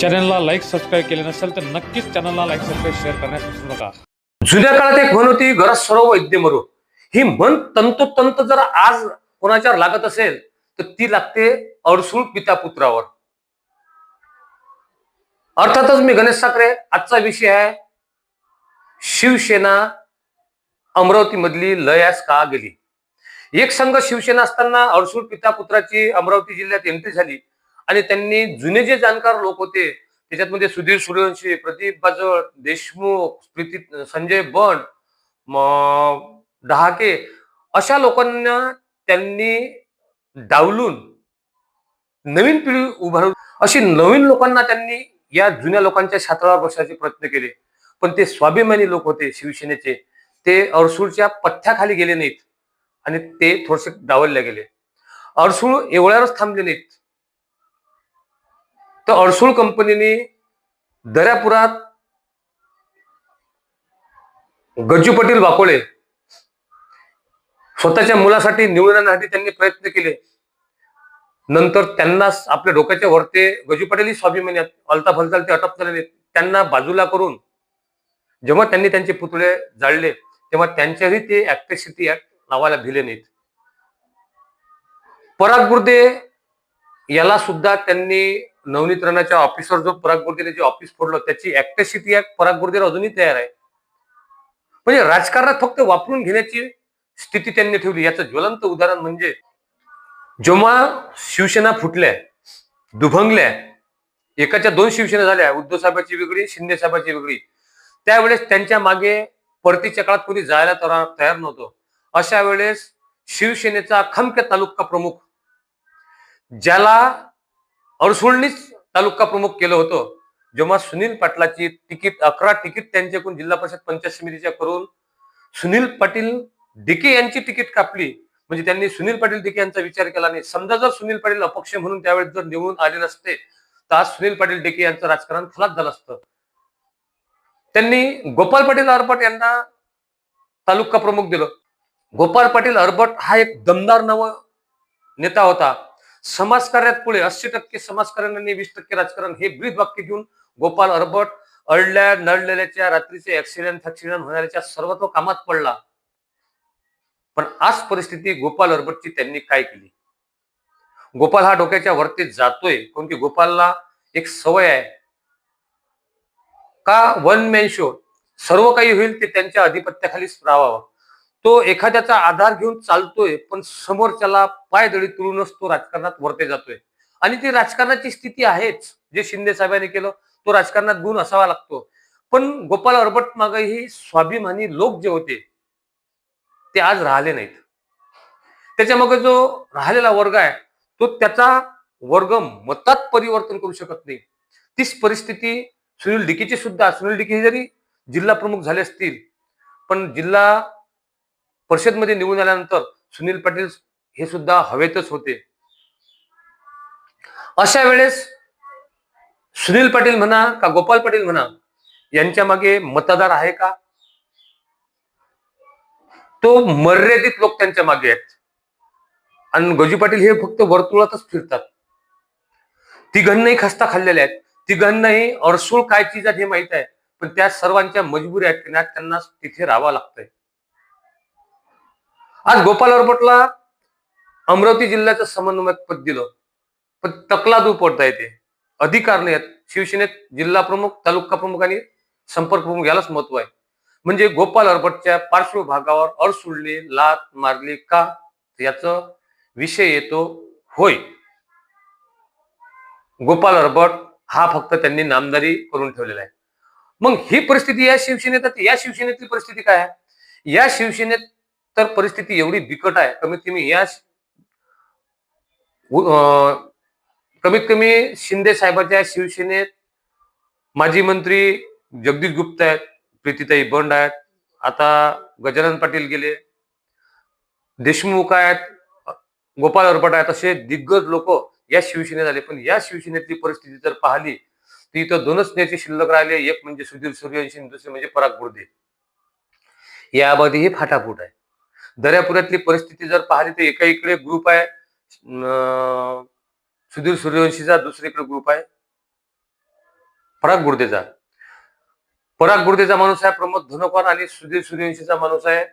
चॅनलला like subscribe केले नसेल तर नक्कीच चॅनलला लाईक सबस्क्राईब शेअर करण्यास विसरू नका. जुन्या काळात एक म्हण होती घरात सर्व वैद्य मरो ही म्हण तंतोतंत जर आज कोणाच्यावर लागत असेल तर ती लागते अडसूळ पिता पुत्रावर. अर्थातच मी गणेश साखरे आजचा विषय आहे शिवसेना अमरावती मधली लयास का गेली? एक संघ शिवसेना असताना अडसूळ पिता पुत्राची अमरावती जिल्ह्यात एंट्री झाली. आणि त्यांनी जुने जे जाणकार लोक होते त्याच्यातमध्ये सुधीर सूर्यवंशी प्रदीप बाजळ देशमुख प्रीती संजय बंड दहाके डहाके अशा लोकांना त्यांनी डावलून नवीन पिढी उभारून अशी नवीन लोकांना त्यांनी या जुन्या लोकांच्या छात्रावर बसण्याचे प्रयत्न केले. पण ते स्वाभिमानी लोक होते शिवसेनेचे. ते अडसूळच्या पथ्याखाली गेले नाहीत आणि ते थोडेसे डावलले गेले. अडसूळ एवढ्यावरच थांबले नाहीत. तर अडसूळ कंपनीने दर्यापुरात गज्जू पाटील वाकोळे स्वतःच्या मुलासाठी निवडून आणण्यासाठी त्यांनी प्रयत्न केले. नंतर त्यांनाच आपल्या डोक्याच्या वरते गजू पाटील स्वाभिमानी अलता फलताल ते अटक झाले त्यांना बाजूला करून जेव्हा त्यांनी त्यांचे पुतळे जाळले तेव्हा त्यांच्याही ते ऍक्ट्रिसिटी ऍक्ट नावाला भिले नाहीत. पराग गुर्दे याला सुद्धा त्यांनी नवनीत राणाच्या ऑफिसवर जो पराग गुर्देने जे ऑफिस फोडलं त्याची ऍक्ट्रेसिटी या पराग गुर्देला अजूनही तयार आहे. म्हणजे राजकारणात फक्त वापरून घेण्याची स्थिती त्यांनी ठेवली. याचं ज्वलंत उदाहरण म्हणजे जेव्हा शिवसेना फुटल्या दुभंगल्या एकाच्या दोन शिवसेना झाल्या उद्धव साहेबाची वेगळी शिंदे साहेबाची वेगळी त्यावेळेस त्यांच्या मागे परतीच्या काळात कोणी जायला तयार नव्हतं. अशा वेळेस शिवसेनेचा खमक्या तालुका प्रमुख ज्याला अडसुळणीच तालुका प्रमुख केलं होतं. जेव्हा सुनील पाटलाची तिकीट अकरा तिकीट त्यांच्याकडून जिल्हा परिषद पंचायत समितीच्या करून सुनील पाटील डिके यांची तिकीट कापली. म्हणजे त्यांनी सुनील पाटील डिके यांचा विचार केला नाही. समजा जर सुनील पाटील अपक्ष म्हणून त्यावेळेस जर निवडून आले नसते तर आज सुनील पाटील डिके यांचं राजकारण खलास झालं असतं. त्यांनी गोपाल पाटील अरबट यांना तालुका प्रमुख दिलं. गोपाल पाटील अरबट हा एक दमदार नव नेता होता. समाजकार्यात पुढे. अस्सी टक्के समाजकारण आणि वीस टक्के राजकारण हे ब्रीद वाक्य घेऊन गोपाल अरबट अडल्या नडलेल्याच्या रात्रीचे ऍक्सिडेंट फॅक्सिडेंट होणाऱ्याच्या सर्व तो कामात पडला. पण आज परिस्थिती गोपाल अरबटची त्यांनी काय केली? गोपाल हा डोक्याच्या वरती जातोय कारण की गोपालला एक सवय आहे. का वन मॅन शो सर्व काही होईल ते त्यांच्या अधिपत्याखालीच राहावं. तो एखाद्याचा आधार घेऊन चालतोय पण समोरच्याला पायदळी तुळूनच तो राजकारणात वरते जातोय. आणि ती राजकारणाची स्थिती आहेच जे शिंदे साहेबांनी केलं तो राजकारणात गुण असावा लागतो. पण गोपाल अरबट मागे ही स्वाभिमानी लोक जे होते ते आज राहिले नाहीत. त्याच्यामागे जो राहिलेला वर्ग आहे तो त्याचा वर्ग मतात परिवर्तन करू शकत नाही. तीच परिस्थिती सुनील डिकेची सुद्धा सुनील डिके जरी जिल्हा प्रमुख झाले असतील पण जिल्हा परिषदमध्ये निवडून आल्यानंतर सुनील पाटील हे सुद्धा हवेतच होते. अशा वेळेस सुनील पाटील म्हणा का गोपाल पाटील म्हणा यांच्या मागे मतदार आहे का? तो मर्यादित लोक त्यांच्या मागे आहेत. आणि गजू पाटील हे फक्त वर्तुळातच फिरतात. तिघांनाही खस्ता खाल्लेल्या आहेत. तिघांनाही अडसूळ काय चीज हे माहीत आहे. पण त्या सर्वांच्या मजबुरी आहेत त्यांना तिथे राहावं लागतंय. आज गोपाल अरबटला अमरावती जिल्ह्याचं समन्वयक पद दिलं. पण तकलादू पडता येते. अधिकार नाही आहेत शिवसेनेत जिल्हा प्रमुख तालुका प्रमुख आणि संपर्क प्रमुख यालाच महत्त्व आहे. म्हणजे गोपाल अरबटच्या पार्श्वभागावर अडसुळली लात मारली का? याचा विषय येतो होय. गोपाल अरबट हा फक्त त्यांनी नामदारी करून ठेवलेला आहे. मग ही परिस्थिती या शिवसेनेत या शिवसेनेतली परिस्थिती काय आहे? या शिवसेनेत तर परिस्थिती एवढी बिकट आहे कमीत कमी या अं, कमीत कमी शिंदे साहेबाच्या शिवसेनेत माजी मंत्री जगदीश गुप्ता आहेत प्रीतीताई बंड आहेत आता गजानन पाटील गेले देशमुख आहेत गोपाल अरपट आहेत असे दिग्गज लोक या शिवसेनेत आले. पण या शिवसेनेतली परिस्थिती जर पाहिली तर इथं दोनच नेते शिल्लक राहिले एक म्हणजे सुधीर सूर्यवंशी दुसरे म्हणजे पराग बुर्दे यामध्ये ही फाटाफूट आहे. दर्यापुरातली परिस्थिती जर पाहिली तर एका इकडे ग्रुप आहे अं, सुधीर सूर्यवंशीचा दुसरीकडे ग्रुप आहे. पराग गुर्देचा पराग गुर्देचा माणूस आहे प्रमोद धनोकर आणि सुधीर सूर्यवंशीचा माणूस आहे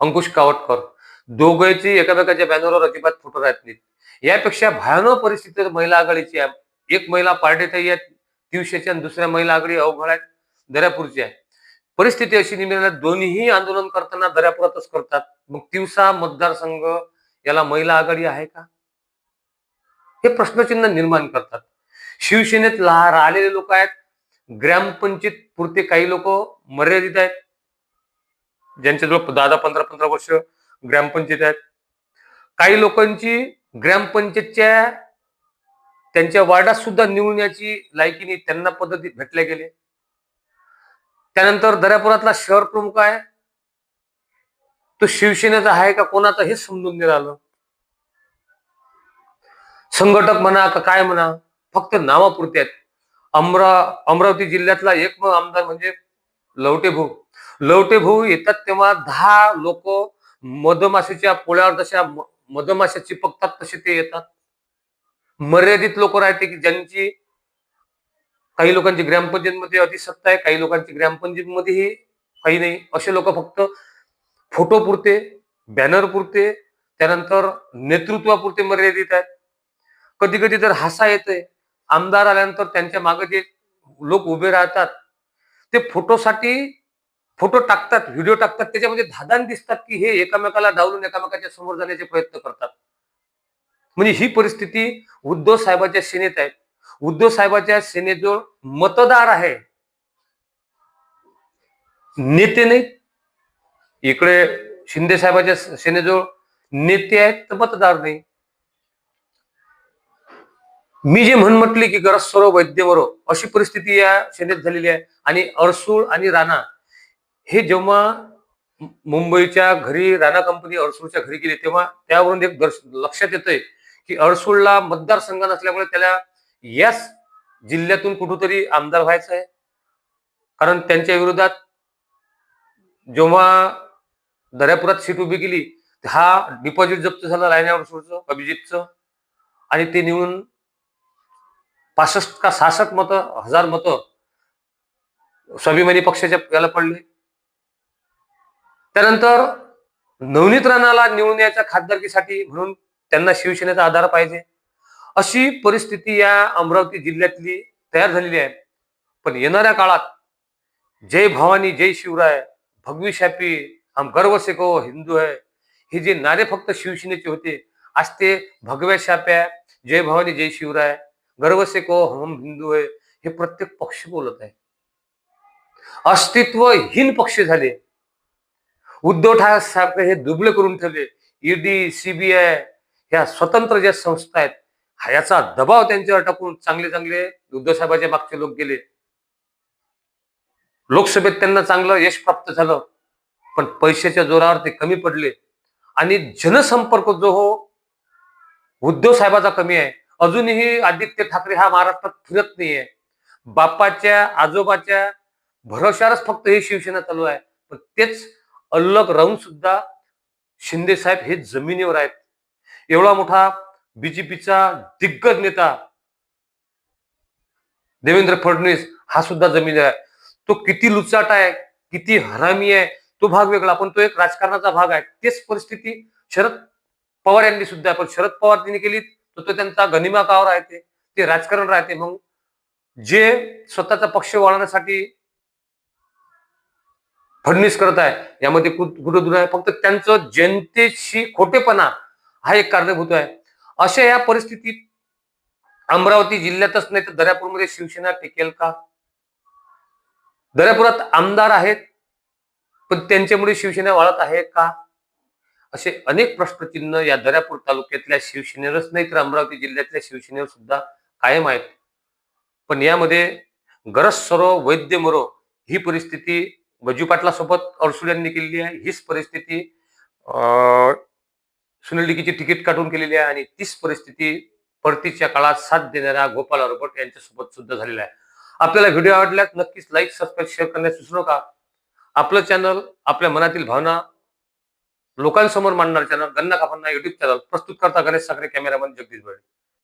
अंकुश कावटकर. दोघांची एकामेकाच्या बॅनरवर अजिबात फोटो राहत नाहीत. यापेक्षा भयानक परिस्थिती महिला आघाडीची आहे. एक महिला पार्टीतही आहेत दिवशीच्या आणि दुसऱ्या महिला आघाडी अवघड आहेत दर्यापूरची आहे. परिस्थिती अशी निमित्ताने दोन्ही आंदोलन करताना दर्यापुरातच करतात. मग तिवसा मतदारसंघ याला महिला आघाडी आहे का? हे प्रश्नचिन्ह निर्माण करतात. शिवसेनेत ला- राहिलेले लोक आहेत. ग्रामपंचायत पुरते काही लोक मर्यादित आहेत. ज्यांच्याजवळ दहा दहा पंधरा पंधरा वर्ष ग्रामपंचायत आहेत. काही लोकांची ग्रामपंचायतच्या त्यांच्या वार्डात सुद्धा निवडण्याची लायकीने त्यांना पद्धती भेटल्या गेले त्यानंतर दर्यापुरातला शहर प्रमुख आहे. तो शिवसेनेचा आहे का कोणाचा हे समजून नाही संघटक म्हणा का काय म्हणा फक्त नावापुरते आहेत. अमरा अमरावती जिल्ह्यातला एक आमदार म्हणजे लवटे भाऊ. लवटे भाऊ येतात तेव्हा दहा लोक मधमाशीच्या पोळ्यावर जशा मधमाशा चिपकतात तसे ते येतात. मर्यादित लोक राहते की ज्यांची काही लोकांची ग्रामपंचायतमध्ये अतिसत्ता आहे काही लोकांची ग्रामपंचायतमध्येही काही नाही. असे लोक फक्त फोटो पुरते बॅनर पुरते त्यानंतर नेतृत्वापुरते मर्यादित आहेत. कधी कधी तर हसा येते आमदार आल्यानंतर त्यांच्या मागे जे लोक उभे राहतात ते फोटोसाठी फोटो टाकतात व्हिडिओ टाकतात त्याच्यामध्ये धादान दिसतात की हे एकामेकाला डावलून एकामेकाच्या समोर जाण्याचे प्रयत्न करतात. म्हणजे ही परिस्थिती उद्धव साहेबाच्या सेनेत आहे. उद्धव साहेबाच्या जो मतदार आहे. नेते नाही इकडे शिंदे साहेबाच्या सेनेजवळ नेते आहेत तर मतदार नाही. मी जे म्हण म्हटले की गरज सर्व वैद्य बरो अशी परिस्थिती या सेनेत झालेली आहे आणि अरसूळ आणि राणा हे जेव्हा मुंबईच्या घरी राणा कंपनी अडसूळच्या घरी गेली तेव्हा त्यावरून एक लक्षात येतंय की अडसूळला मतदारसंघ नसल्यामुळे त्याला याच जिल्ह्यातून कुठंतरी आमदार व्हायचं आहे. कारण त्यांच्या विरोधात जेव्हा दर्यापुरात सीट उभी केली हा डिपॉझिट जप्त झाला रायना अरसूळचं अभिजितचं आणि ते निवडून पासष्ट का सहासष्ट मत हजार मत स्वाभिमानी पक्षाच्या याला पडले. त्यानंतर नवनीत राणाला निवडून यायच्या खासदारकीसाठी म्हणून त्यांना शिवसेनेचा आधार पाहिजे. अशी परिस्थिती या अमरावती जिल्ह्यातली तयार झालेली आहे. पण येणाऱ्या काळात जय भवानी जय शिवराय भगवी शापी हम गर्व से को हिंदू है हे जे नारे फक्त शिवसेनेचे होते आज ते भगव्या शाप्या जय भवानी जय शिवराय गर्व से को हम हिंदू आहे हे प्रत्येक पक्ष बोलत आहे. अस्तित्वहीन पक्ष झाले. उद्धव ठाकरे हे दुबळे करून ठेवले. ईडी सीबीआय ह्या स्वतंत्र ज्या संस्था आहेत हा याचा दबाव त्यांच्यावर टाकून चांगले चांगले उद्धव साहेबाच्या मागचे लोक गेले. लोकसभेत त्यांना चांगलं यश प्राप्त झालं पण पैशाच्या जोरावर ते कमी पडले. आणि जनसंपर्क जो हो उद्धव साहेबाचा कमी आहे. अजूनही आदित्य ठाकरे हा महाराष्ट्रात फिरत नाहीये. बापाच्या आजोबाच्या भरोशावरच फक्त हे शिवसेना चालू आहे. पण तेच अल्लग राहून सुद्धा शिंदे साहेब हे जमिनीवर आहेत. एवढा मोठा बीजेपीचा दिग्गज नेता देवेंद्र फडणवीस हा सुद्धा जमीन आहे. तो किती लुचाट आहे किती हरामी आहे तो भाग वेगळा पण तो एक राजकारणाचा भाग आहे. तेच परिस्थिती शरद पवार यांनी सुद्धा पण शरद पवार त्यांनी केली तर तो त्यांचा गनिमा काव राहते ते राजकारण राहते. मग जे स्वतःचा पक्ष वाढवण्यासाठी फडणवीस करत आहे यामध्ये कुठं दुर आहे फक्त त्यांचं जनतेशी खोटेपणा हा एक कारणीभूत आहे. अशा या परिस्थितीत अमरावती जिल्ह्यातच नाही तर दर्यापूरमध्ये शिवसेना टिकेल का? दर्यापुरात आमदार आहेत पण त्यांच्यामुळे शिवसेना वाढत आहे का? असे अनेक प्रश्नचिन्ह या दर्यापूर तालुक्यातल्या शिवसेनेवरच नाही तर अमरावती जिल्ह्यातल्या शिवसेनेवर सुद्धा कायम आहेत. पण यामध्ये गरज सरो वैद्य मरो ही परिस्थिती वजू पाटला सोबत केलेली आहे. हीच परिस्थिती अं, सुनील डिकीची तिकीट काढून केलेली आहे आणि तीच परिस्थिती परतीच्या काळात साथ देणाऱ्या गोपाल रोबट यांच्यासोबत सुद्धा झालेला आहे. आपल्याला व्हिडिओ आवडल्यास नक्कीच लाईक सबस्क्राईब शेअर करण्यास विसरू नका. आपलं चॅनल आपल्या मनातील भावना लोकांसमोर मांडणार चॅनल गन्ना काफांना युट्यूब चॅनल प्रस्तुत करता गणेश साखरे कॅमेरामन जगदीश बळे.